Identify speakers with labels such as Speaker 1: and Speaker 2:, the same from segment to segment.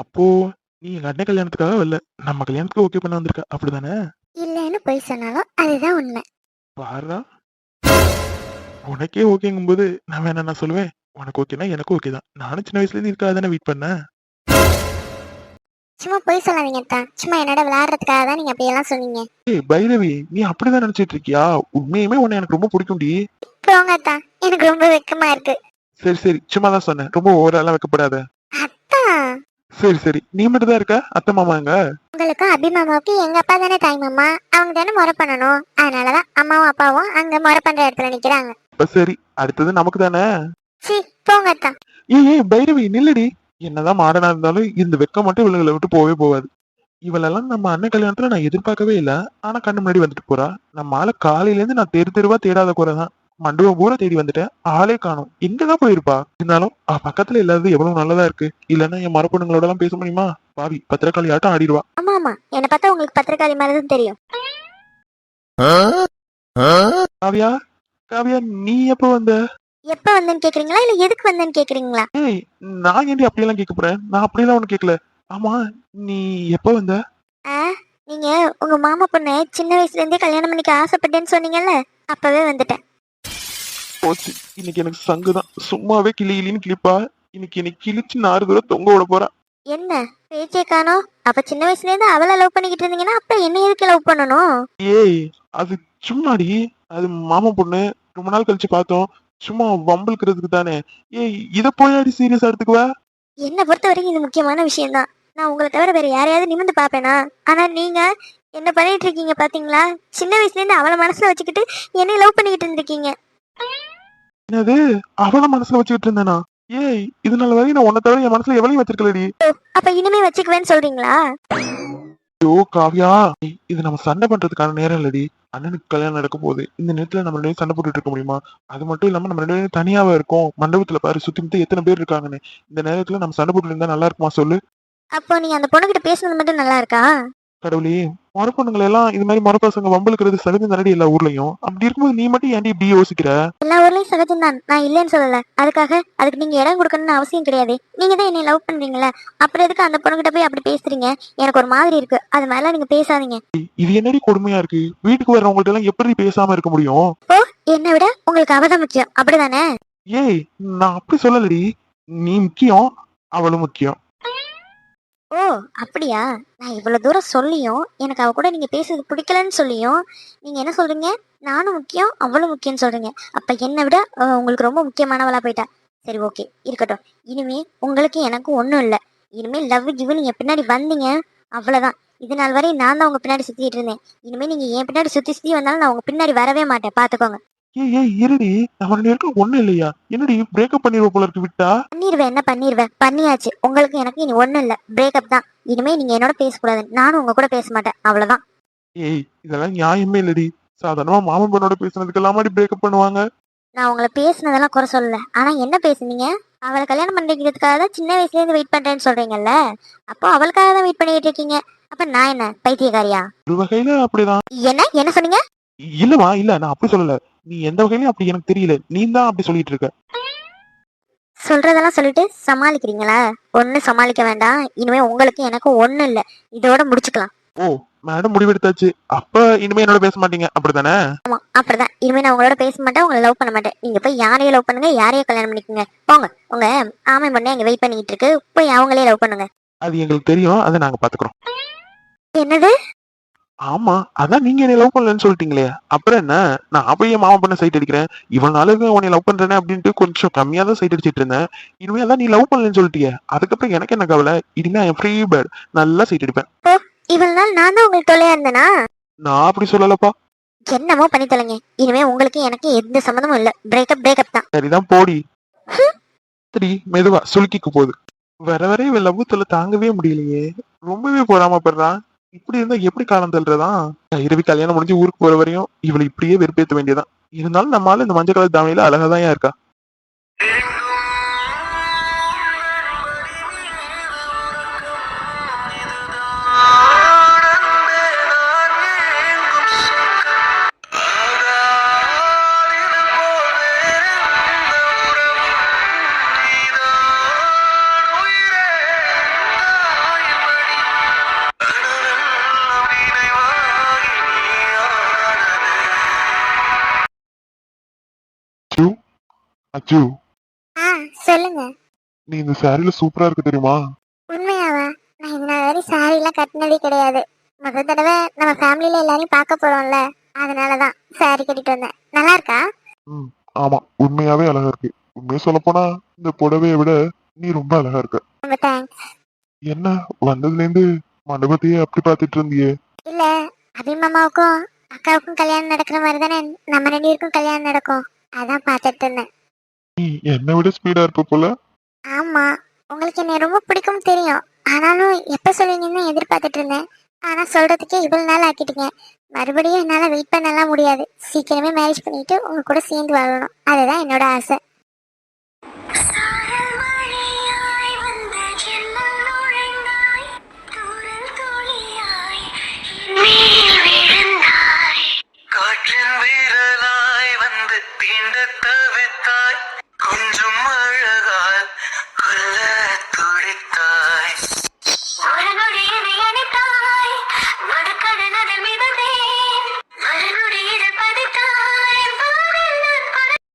Speaker 1: அப்போ நீ எங்க அண்ணன் கல்யாணத்துக்காக வரல. நம்ம கல்யாணத்துக்கு ஓகே பண்ண வந்திருக்க. அப்படிதானே?
Speaker 2: இல்லைன்னு பொய் சொன்னாலும் அதுதான் உண்மை.
Speaker 1: பாருடா உனக்கே ஓகேங்கும்போது நான் வேணா நான் சொல்லுவேன்? உனக்கு ஓகேனா எனக்கு ஓகே தான். நானும் சின்ன வயசுல இருந்து இருக்காது தானே வெயிட் பண்ணேன்.
Speaker 2: சும்மா பொய் சொல்லாதீங்க தான் சும்மா என்னோட விளையாடுறதுக்காக தான் நீங்க அப்படியெல்லாம் சொன்னீங்க.
Speaker 1: ஏய் பைரவி நீ அப்படிதான் நினைச்சிட்டு இருக்கியா? உண்மையுமே உன்னை எனக்கு ரொம்ப பிடிக்கும்டி.
Speaker 2: போங்க தான் எனக்கு ரொம்ப வெக்கமா இருக்கு.
Speaker 1: சரி சரி. சும்மா தான் சொன்னேன். ரொம்ப ஓவரெல்லாம் வைக்கப்படாத.
Speaker 2: அத்தா.
Speaker 1: சரி சரி. நீ மட்டும் தான் இருக்க? அத்தை மாமா எங்க
Speaker 2: உங்களுக்கும் அபிமாமாவுக்கு எங்க அப்பா தானே தாய் மாமா. அவங்க தானே முறை பண்ணணும். அதனாலதான் அம்மாவும் அப்பாவும் அங்க முறை பண்ற இடத்துல நிக்கிறாங்க.
Speaker 1: இப்ப சரி. அடுத்தது நமக்கு தானே?
Speaker 2: சி போங்க அத்தா.
Speaker 1: ஏய் ஏய் பைரவி நில்லடி. என்னதான் மாடனா இருந்தாலும் இந்த வெக்கம் மட்டும் இவளுகளை விட்டு போகவே போகாது இவளெல்லாம் நம்ம அண்ணன் கல்யாணத்துல நான் எதிர்பார்க்கவே இல்ல. ஆனா கண்ணு முன்னாடி வந்துட்டு போறா. நம்ம ஆளை காலையில இருந்து நான் தெரு தெருவா தேடாத குறைதான். மண்டபம் பூரா தேடி வந்துட்டேன். ஆளே காணும். எங்கதான் போயிருப்பா? இருந்தாலும் அவ பக்கத்துல இல்லாதது எவ்வளவு நல்லதா இருக்கு. இல்லன்னா என் மரப்பொண்ணுங்களோட எல்லாம் பேச முடியுமா? பாவி பத்திரக்காளி ஆட்டம் ஆடிடுவா.
Speaker 2: ஆமா ஆமா என்ன பார்த்தா உங்களுக்கு பத்திரக்காளி மாதிரி தான் தெரியும்
Speaker 1: காவியா? காவியா நீ எப்ப வந்த?
Speaker 2: எப்ப வந்தேன்னு கேக்குறீங்களா? இல்ல எதுக்கு வந்தேன்னு கேக்குறீங்களா?
Speaker 1: ஏய் நான் ஏன்டி அப்படியெல்லாம் கேட்க போறேன்? நான் அப்படியெல்லாம் ஒண்ணு கேட்கல. ஆமா நீ எப்ப வந்த?
Speaker 2: நீங்க உங்க மாமா பொண்ணு சின்ன வயசுல இருந்தே கல்யாணம் பண்ணிக்க ஆசைப்பட்டேன்னு சொன்னீங்கல்ல அப்பவே வந்துட்டேன்.
Speaker 1: போச்சு. இன்னைக்கு எனக்கு சங்குதான். சும்மாவே கிளி கிளின்னு கிளிப்பா இன்னைக்கு என்னை கிழிச்சு நாறு தூரம் தொங்க விட போறா
Speaker 2: என்ன? பேச்சே காணோம் அப்ப சின்ன வயசுல இருந்து அவளை லவ் பண்ணிக்கிட்டு இருந்தீங்கன்னா அப்ப என்ன எதுக்கு லவ் பண்ணணும்?
Speaker 1: ஏய் அது சும்மாடி. அது மாமா பொண்ணு ரொம்ப நாள் கழிச்சு பார்த்தோம். சும்மா வம்பிழுக்கிறதுக்கு தானே. ஏய் இத போயாடி சீரியஸா எடுத்துக்குவ?
Speaker 2: என்னை பொறுத்த வரைக்கும் இது முக்கியமான விஷயம்தான். நான் உங்களை தவிர வேற யாரையாவது நிமிந்து பாப்பேனா ஆனா நீங்க என்ன பண்ணிட்டு இருக்கீங்க பாத்தீங்களா? சின்ன வயசுல இருந்து அவளை மனசுல வச்சுக்கிட்டு என்னை லவ் பண்ணிக்கிட்டு இருந்திருக்கீங்க.
Speaker 1: என்னது? அவள மனசுல வச்சுக்கிட்டு இருந்தேனா? ஏய் இது நாள் வரையும் நான் உன்னை தவிர என் மனசுல எவ்வளவு வச்சிருக்கலடி.
Speaker 2: அப்ப இனிமே வச்சுக்குவேன்னு சொல்றீங்களா?
Speaker 1: ஐயோ காவியா. இது நம்ம சண்டை பண்றதுக்கான நேரம் இல்லடி. அண்ணனுக்கு கல்யாணம் நடக்க போகுது இந்த நேரத்துல நம்ம ரெண்டு சண்டை போட்டுட்டு இருக்க முடியுமா? அது மட்டும் இல்லாம நம்ம ரெண்டு பேரும் தனியாவே இருக்கோம். மண்டபத்துல பாரு சுத்தி முத்தி எத்தனை பேர் இருக்காங்கன்னு. இந்த நேரத்துல நம்ம சண்டை போட்டு இருந்தா நல்லா இருக்குமா சொல்லு?
Speaker 2: அப்போ நீங்க அந்த பொண்ணுகிட்ட பேசுனது மட்டும் நல்லா இருக்கா?
Speaker 1: கடவுளே மரப்பொண்ணுங்களை எல்லாம் இது மாதிரி மரப்பசங்க வம்பளுக்கிறது சகஜம் தானடி எல்லா ஊர்லயும். அப்படி இருக்கும்போது நீ மட்டும் ஏன்டி இப்படி யோசிக்கிற?
Speaker 2: எல்லா ஊர்லயும் சகஜம் தான் நான் இல்லைன்னு சொல்லல. அதுக்காக அதுக்கு நீங்க இடம் கொடுக்கணும்னு அவசியம் கிடையாது. நீங்க தான் என்னை லவ் பண்றீங்களா அப்புறம் எதுக்கு அந்த பொண்ணுகிட்ட போய் அப்படி பேசுறீங்க? எனக்கு ஒரு மாதிரி இருக்கு. அது மாதிரிலாம் நீங்க பேசாதீங்க.
Speaker 1: இது என்னடி கொடுமையா இருக்கு? வீட்டுக்கு வர்றவங்கள்ட்ட எல்லாம் எப்படி பேசாம இருக்க முடியும்?
Speaker 2: என்னை விட உங்களுக்கு அவதான் முக்கியம். அப்படிதானே?
Speaker 1: ஏய் நான் அப்படி சொல்லலடி. நீ முக்கியம் அவளும் முக்கியம்.
Speaker 2: ஓ அப்படியா? நான் இவ்வளோ தூரம் சொல்லியும் எனக்கு அவ கூட நீங்கள் பேசுறது பிடிக்கலன்னு சொல்லியும் நீங்கள் என்ன சொல்கிறீங்க நானும் முக்கியம் அவ்வளோ முக்கியம்னு சொல்கிறீங்க அப்போ என்னை விட உங்களுக்கு ரொம்ப முக்கியமானவளாக போயிட்டா. சரி ஓகே. இருக்கட்டும். இனிமே உங்களுக்கு எனக்கும் ஒன்றும் இல்லை. இனிமேல் லவ் கிவ் நீங்கள் பின்னாடி வந்தீங்க. அவ்வளோதான் இது நாள் வரை நான் தான் உங்கள் பின்னாடி சுற்றிட்டு இருந்தேன். இனிமேல் நீங்கள் என் பின்னாடி சுற்றி சுற்றி வந்தாலும் நான் உங்கள் பின்னாடி வரவே மாட்டேன். பார்த்துக்கோங்க
Speaker 1: ஏய் ஏய் இருடி. நம்ம ரெண்டு பேருக்கும் ஒண்ணும் இல்லையா? என்னடி பிரேக்கப் பண்ணிடுவ போல இருக்கு விட்டா?
Speaker 2: பண்ணிடுவேன் என்ன பண்ணிடுவேன் பண்ணியாச்சு. உங்களுக்கு எனக்கு இனி ஒன்றும் இல்லை. பிரேக்கப் தான். இனிமே நீங்க என்னோட பேசக்கூடாது. நானும் உங்க கூட பேச மாட்டேன். அவ்வளவுதான்.
Speaker 1: ஏய் இதெல்லாம் நியாயமே இல்லடி. சாதாரணமா மாமன் பொண்ணோட பேசுனதுக்கு எல்லாமாடி பிரேக்கப் பண்ணுவாங்க.
Speaker 2: நான் உங்களை பேசுனதெல்லாம் குறை சொல்லல. ஆனா என்ன பேசுனீங்க? அவளை கல்யாணம் பண்ணிக்கிறதுக்காக தான் சின்ன வயசுல இருந்து வெயிட் பண்றேன்னு சொல்றீங்கல்ல? அப்போ அவளுக்காக தான் வெயிட் பண்ணிட்டு இருக்கீங்க. அப்ப நான் என்ன? பைத்தியக்காரியா?
Speaker 1: ஒரு வகையில அப்படிதான்.
Speaker 2: என்ன? என்ன சொன்னீங்க?
Speaker 1: இல்லமா இல்ல. நான் அப்படி சொல்லல. நீ எந்த வகையிலயும் அப்படி எனக்கு தெரியல. நீ தான் அப்படி சொல்லிட்டு இருக்க.
Speaker 2: சொல்றதெல்லாம் சொல்லிட்டு சமாளிக்கிறீங்களா? ஒன்னும் சமாளிக்க வேண்டாம். இனிமே உங்களுக்கு எனக்கும் ஒண்ணும் இல்ல. இதோட முடிச்சுக்கலாம்.
Speaker 1: ஓ மேடம் முடிவெடுத்தாச்சு. அப்ப இனிமே என்னோட பேச மாட்டீங்க. அப்படிதானே
Speaker 2: ஆமா அப்படிதான். இனிமே நான் உங்களோட பேச மாட்டேன். உங்களை லவ் பண்ண மாட்டேன். நீங்க போய் யாரையும் லவ் பண்ணுங்க. யாரையும் கல்யாணம் பண்ணிக்கோங்க. போங்க. உங்க ஆமை பொண்ணு அங்க வெயிட் பண்ணிட்டு இருக்கு. போய் அவங்களே லவ் பண்ணுங்க.
Speaker 1: அது எங்களுக்கு தெரியும். அதை நாங்க பாத்துக்கிறோம்.
Speaker 2: என்னது?
Speaker 1: ஆமா அதான் நீங்க என்னை லவ் பண்ணலன்னு சொல்லிட்டீங்களே. அப்புறம் என்ன? நான் என் மாமா பண்ண சைட் அடிக்கிறேன். இவனால உன்னை லவ் பண்றேனே அப்படின்ட்டு கொஞ்சம் கம்மியா தான் சைட் அடிச்சிட்டு இருந்தேன். இனிமே அதான் நீ லவ் பண்ணலன்னு சொல்லிட்டியே. அதுக்கப்புறம் எனக்கு என்ன கவலை? இனிமே என் ஃப்ரீ பேர்ட் நல்லா சைட் அடிப்பேன்.
Speaker 2: இவ்வளவு நாள் நான் தான் உங்களுக்கு தொல்லையா இருந்தேனா?
Speaker 1: நான் அப்படி சொல்லலப்பா.
Speaker 2: என்னமோ பண்ணி தொலைங்க. இனிமே உங்களுக்கு எனக்கு எந்த சம்மந்தமும் இல்ல. பிரேக்கப் பிரேக்கப் தான்.
Speaker 1: சரிதான் போடி. சரி மெதுவா சுலுக்கிக்கு போகுது. வர வர இவன் லவ்வுத்துல தாங்கவே முடியலையே. ரொம்பவே பொறாமப்படுறான். இப்படி இருந்தா எப்படி காலம் தள்ளுறதான் இரவி கல்யாணம் முடிஞ்சு ஊருக்கு போற வரையும் இவளை இப்படியே வெறுப்பேற்ற வேண்டியதான் இருந்தாலும் நம்மளால இந்த மஞ்சள் கலர் தாமையில அழகாதான் இருக்கா?
Speaker 3: அச்சு
Speaker 2: ஆ சொல்லுங்க.
Speaker 3: நீ இந்த சாரில சூப்பரா இருக்கு தெரியுமா?
Speaker 2: உண்மையாவா? நான் இது நான் வரை சாரி எல்லாம் கட்டினதே கிடையாது. முதல் தடவை நம்ம ஃபேமிலியில எல்லாரையும் பார்க்க போறோம்ல அதனாலதான் சாரி கட்டிட்டு வந்தேன். நல்லா இருக்கா
Speaker 3: ம் ஆமா. உண்மையாவே அழகா இருக்கு உண்மையை சொல்ல போனா இந்த புடவையை விட நீ ரொம்ப அழகா இருக்க
Speaker 2: ரொம்ப தேங்க்ஸ்
Speaker 3: என்ன வந்ததுல இருந்து மண்டபத்தையே அப்படி பார்த்துட்டு இருந்தியே?
Speaker 2: இல்ல அபிமாமாவுக்கும் அக்காவுக்கும் கல்யாணம் நடக்கிற மாதிரி தானே நம்ம ரெண்டு பேருக்கும் கல்யாணம் நடக்கும். அதான் பார்த்துட்டு இருந்தேன்.
Speaker 3: நீ என்னை விட ஸ்பீடா இருப்ப போல?
Speaker 2: ஆமா உங்களுக்கு என்ன ரொம்ப பிடிக்கும் தெரியும். ஆனாலும் எப்ப சொல்லுவீங்கன்னு எதிர்பார்த்துட்டு இருந்தேன். ஆனா சொல்றதுக்கே இவ்வளவு நாள் ஆக்கிட்டீங்க. மறுபடியும் என்னால வெயிட் பண்ணலாம் முடியாது. சீக்கிரமே மேரேஜ் பண்ணிட்டு உங்க கூட சேர்ந்து வாழணும். அதுதான் என்னோட ஆசை.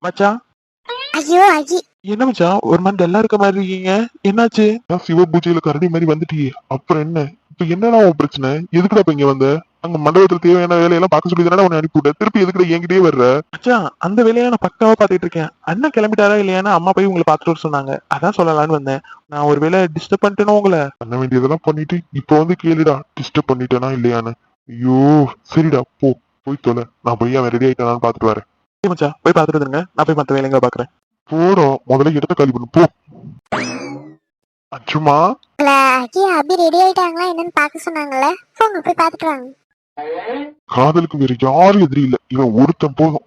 Speaker 3: மச்சான்?
Speaker 2: ஐயோ ஐயி
Speaker 3: என்ன மச்சான்? ஒரு மாதிரி டல்லா இருக்க மாதிரி இருக்கீங்க. என்னாச்சு? சிவ பூஜையில கரடி மாதிரி வந்துட்டியே. அப்புறம் என்ன? இப்ப என்னடா உன் பிரச்சனை? எதுக்குடா இப்ப இங்க வந்த? அங்க மண்டபத்துல தேவையான வேலையெல்லாம் பார்க்க சொல்லி தானே உன்னை அனுப்பி விட்ட திருப்பி எதுக்குடா என்கிட்டயே வர்ற? மச்சான் அந்த வேலையை நான் பக்காவா பாத்துட்டு இருக்கேன். அண்ணன் கிளம்பிட்டாரா இல்லையானா அம்மா போய் உங்களை பாத்துட்டு வர சொன்னாங்க. அதான் சொல்லலாம்னு வந்தேன். நான் ஒரு வேலை டிஸ்டர்ப் பண்ணிட்டேனோ உங்களை? பண்ண வேண்டியதெல்லாம் பண்ணிட்டு இப்போ வந்து கேளுடா டிஸ்டர்ப் பண்ணிட்டேனா இல்லையான்னு. ஐயோ சரிடா போ. போய் தொலை. நான் போய் அவன் ரெடி ஆயிட்டானான்னு பாத்துட்டு வரேன். மச்சான் போய் பாத்துட்டு வந்துருங்க. நான் போய் மத்த வேலைங்களை பாக்குறேன் போறோம் முதல்ல இடத்த காலி பண்ணு போ. அச்சுமா.
Speaker 2: அக்கி அபி ரெடி ஆயிட்டாங்களா? என்னன்னு பார்க்க சொன்னாங்கல்ல. போங்க போய் பார்த்துட்டு வாங்க.
Speaker 3: காதலுக்கு வேற யாரும் எதிரி இல்ல. இவன் ஒருத்தன் போதும்.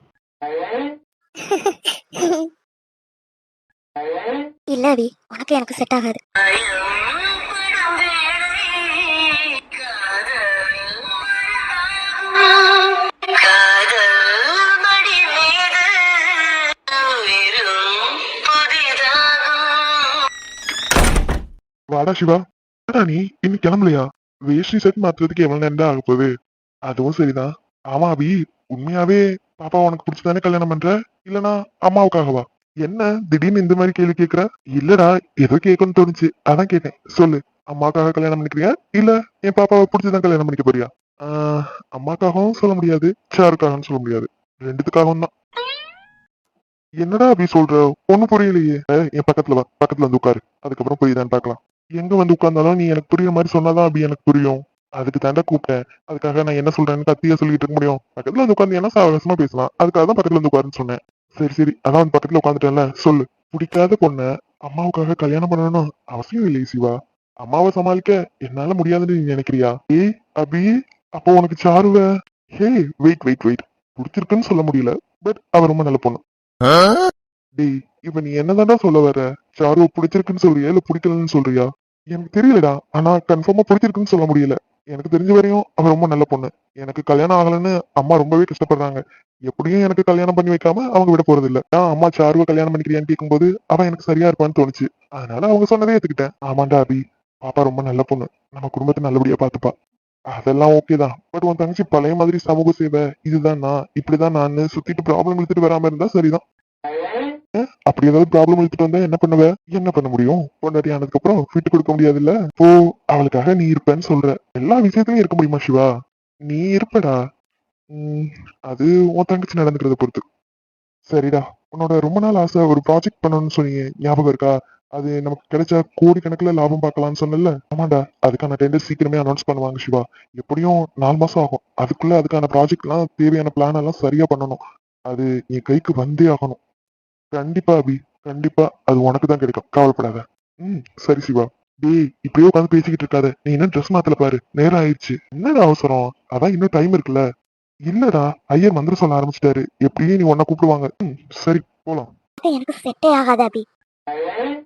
Speaker 2: இல்ல அபி உனக்கு எனக்கு செட் ஆகாது.
Speaker 3: வாடா சிவா. வாடா நீ இன்னும் கிளம்பலையா? வேஷ்டி செட் மாத்துறதுக்கு எவ்வளவு நேரம் தான் ஆக போகுது அதுவும் சரிதான். ஆமா அபி உண்மையாவே பாப்பா உனக்கு பிடிச்சதானே கல்யாணம் பண்ற? இல்லனா அம்மாவுக்காகவா என்ன திடீர்னு இந்த மாதிரி கேள்வி கேக்குற? இல்லடா ஏதோ கேட்கணும்னு தோணுச்சு. அதான் கேட்டேன். சொல்லு அம்மாவுக்காக கல்யாணம் பண்ணிக்கிறியா? இல்ல என் பாப்பாவை பிடிச்சதான் கல்யாணம் பண்ணிக்க போறியா? ஆஹ், அம்மாக்காகவும் சொல்ல முடியாது சாருக்காகவும் சொல்ல முடியாது. ரெண்டுத்துக்காகவும் தான். என்னடா அப்படி சொல்ற? ஒண்ணு புரியலையே. என் பக்கத்துல வா. பக்கத்துல வந்து உட்காரு. அதுக்கப்புறம் புரியுதான்னு பார்க்கலாம். எங்க வந்து உட்கார்ந்தாலும் நீ எனக்கு புரியுற மாதிரி சொன்னாதான் அப்படி எனக்கு புரியும். அதுக்கு தாண்டா கூப்பிட்டேன். அதுக்காக நான் என்ன சொல்றேன்னு கத்தியா சொல்லிட்டு இருக்க முடியும். பக்கத்துல வந்து உட்காந்து சாவகாசமா பேசலாம். அதுக்காக தான் பக்கத்துல வந்து உட்காருன்னு சொன்னேன். சரி சரி. அதான் வந்து பக்கத்துல உட்காந்துட்டேன்ல சொல்லு. பிடிக்காத பொண்ணை அம்மாவுக்காக கல்யாணம் பண்ணணும் அவசியம் இல்லை சிவா. அம்மாவை சமாளிக்க என்னால முடியாதுன்னு நீ நினைக்கிறியா? ஏய் அபி அப்போ உனக்கு சாருவ? ஹே வெயிட் வெயிட் வெயிட் பிடிச்சிருக்குன்னு சொல்ல முடியல பட் அவ ரொம்ப நல்ல பொண்ணு. டேய் இப்ப நீ என்னதான்டா சொல்ல வர? சாரு பிடிச்சிருக்குன்னு சொல்றியா இல்ல பிடிக்கலன்னு சொல்றியா? எனக்கு தெரியலடா. ஆனா கன்ஃபார்மா பிடிச்சிருக்குன்னு சொல்ல முடியல. எனக்கு தெரிஞ்ச வரையும் அவ ரொம்ப நல்ல பொண்ணு. எனக்கு கல்யாணம் ஆகலைன்னு அம்மா ரொம்பவே கஷ்டப்படுறாங்க. எப்படியும் எனக்கு கல்யாணம் பண்ணி வைக்காம அவங்க விட போறது இல்ல நான் அம்மா சாருவ கல்யாணம் பண்ணிக்கிறியான்னு கேட்கும்போது அவன் எனக்கு சரியா இருப்பான்னு தோணுச்சு. அதனால அவங்க சொன்னதே ஏத்துக்கிட்டேன். ஆமாண்டா அபி. பாப்பா ரொம்ப நல்ல பொண்ணு. நம்ம குடும்பத்தை நல்லபடியா பாத்துப்பா. அதெல்லாம் ஓகே தான். பட் உன் தங்கச்சி பழைய மாதிரி சமூக சேவை இதுதான் நான். இப்படிதான் நான் சுத்திட்டு ப்ராப்ளம் எடுத்துட்டு வராம இருந்தா சரிதான். அப்படி ஏதாவது ப்ராப்ளம் எடுத்துட்டு வந்தா என்ன பண்ணுவ? என்ன பண்ண முடியும்? பொண்டாட்டி ஆனதுக்கு அப்புறம் விட்டு கொடுக்க முடியாதுல்ல? ஓ அவளுக்காக நீ இருப்பேன்னு சொல்ற. எல்லா விஷயத்திலயும் இருக்க முடியுமா சிவா? நீ இருப்படா. அது உன் தங்கச்சி நடந்துக்கிறத பொறுத்து. சரிடா. உன்னோட ரொம்ப நாள் ஆசை ஒரு ப்ராஜெக்ட் பண்ணணும்னு சொன்னீங்க. ஞாபகம் இருக்கா? அது நமக்கு கிடைச்சா கோடி கணக்குல லாபம் பார்க்கலாம்னு சொன்னல ஆமாண்டா. அதுக்கான டெண்டர் சீக்கிரமே அனௌன்ஸ் பண்ணுவாங்க சிவா. எப்படியும் நாலு மாசம் ஆகும். அதுக்குள்ள அதுக்கான ப்ராஜெக்ட் எல்லாம் தேவையான பிளான் எல்லாம் சரியா பண்ணணும். அது என் கைக்கு வந்தே ஆகணும். கண்டிப்பா அபி கண்டிப்பா. அது உனக்கு தான் கிடைக்கும். கவலைப்படாத. ம் சரி சிவா. டேய் இப்படியே உட்காந்து பேசிக்கிட்டு இருக்காத. நீ என்ன ட்ரெஸ் மாத்தல பாரு. நேரம் ஆயிடுச்சு. என்னடா அவசரம்? அதான் இன்னும் டைம் இருக்குல்ல. இல்லடா ஐயர் மந்திரம் சொல்ல ஆரம்பிச்சிட்டாரு. எப்படியும் நீ உன்னை கூப்பிடுவாங்க. ம் சரி போலாம்.
Speaker 2: எனக்கு செட்டே ஆகாது அபி.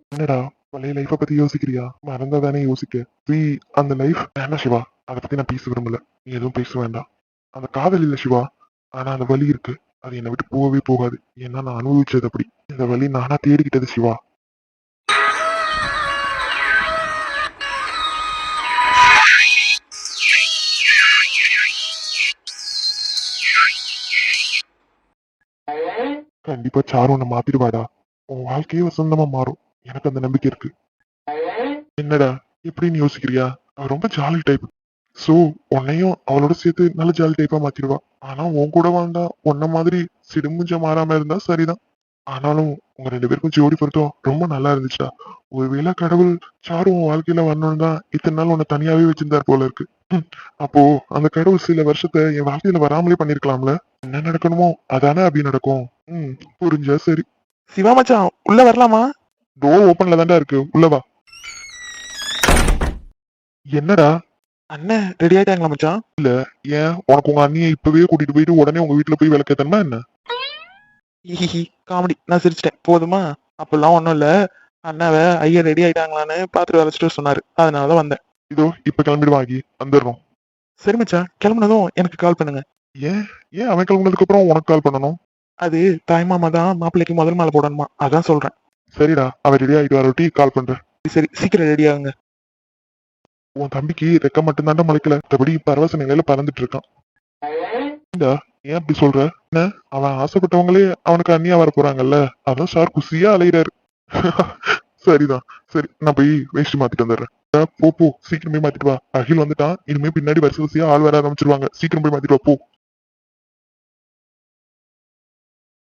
Speaker 3: என்னடா பழைய லைஃப பத்தி யோசிக்கிறியா? மறந்தா தானே யோசிக்க. வி அந்த லைஃப் வேண்டாம் சிவா. அதை பத்தி நான் பேச விரும்பல. நீ எதுவும் பேச வேண்டாம். அந்த காதல் இல்ல சிவா. ஆனா அந்த வலி இருக்கு. அது என்னை விட்டு போகவே போகாது. ஏன்னா நான் அனுபவிச்சது அப்படி. இந்த வழி நானா தேடிக்கிட்டது சிவா. கண்டிப்பா சாரு உன்னை மாத்திடுவாடா. உன் வாழ்க்கையே வசந்தமா மாறும். எனக்கு அந்த நம்பிக்கை இருக்கு. என்னடா எப்படின்னு யோசிக்கிறியா? அவ ரொம்ப ஜாலி டைப் சோ உன்னையும் அவளோட சேர்த்து நல்ல ஜாலி டைப்பா மாத்திடுவா. ஆனா உன் கூட வாழ்ந்தா உன்ன மாதிரி சிடுமுஞ்ச மாறாம இருந்தா சரிதான். ஆனாலும் உங்க ரெண்டு பேருக்கும் ஜோடி பொருத்தம் ரொம்ப நல்லா இருந்துச்சுடா. ஒருவேளை கடவுள் சாரு உன் வாழ்க்கையில வரணும்னு தான் இத்தனை நாள் உன்னை தனியாவே வச்சிருந்தார் போல இருக்கு. அப்போ அந்த கடவுள் சில வருஷத்தை என் வாழ்க்கையில வராமலே பண்ணிருக்கலாம்ல? என்ன நடக்கணுமோ அதானே அப்படி நடக்கும். ம் புரிஞ்சா சரி. சிவா மச்சான் உள்ள வரலாமா? டோர் ஓபன்ல தான்டா இருக்கு. உள்ளவா என்னடா? அண்ணன் ரெடி ஆயிட்டாங்களா மச்சான்? இல்ல ஏன்? உனக்கு உங்க அண்ணியை இப்பவே கூட்டிட்டு போயிட்டு உடனே உங்க வீட்டுல போய் விளக்கத்தனமா என்ன? காமெடி நான் சிரிச்சிட்டேன். போதுமா? அப்பெல்லாம் ஒண்ணும் இல்ல. அண்ணாவை ஐயா ரெடி ஆயிட்டாங்களான்னு பாத்துட்டு வரைச்சிட்டு சொன்னாரு. அதனாலதான் வந்தேன். இதோ இப்ப கிளம்பிடுவாங்கி வந்துடுறோம். சரி மச்சான் கிளம்புனதும் எனக்கு கால் பண்ணுங்க. ஏன்? ஏன் அவன் கிளம்புனதுக்கு அப்புறம் உனக்கு கால் பண்ணணும்? அது தாய்மாமா தான் மாப்பிள்ளைக்கு முதல் மாலை போடணுமா? அதான் சொல்றேன். சரிடா அவன் ரெடி ஆயிட்டு வரட்டி கால் பண்றேன். சரி சீக்கிரம் ரெடி ஆகுங்க. உன் தம்பிக்கு ரெக்க மட்டும் தாண்டா முளைக்கல மற்றபடி பரவச நிலையில பறந்துட்டு இருக்கான். ஏன்டா, ஏன் அப்படி சொல்ற? என்ன? அவன் ஆசைப்பட்டவங்களே அவனுக்கு அண்ணியா வர போறாங்கல்ல? அதான் சார் குசியா அலையிறாரு. சரிதான். சரி நான் போய் வேஷ்டி மாத்திட்டு வந்துடுறேன். போ போ. சீக்கிரம் போய் மாத்திட்டு வா. அகில் வந்துட்டான். இனிமே பின்னாடி வரிசை வரிசையா ஆள் வர ஆரம்பிச்சிருவாங்க. சீக்கிரம் போய் மாத்திட்டு வா போ.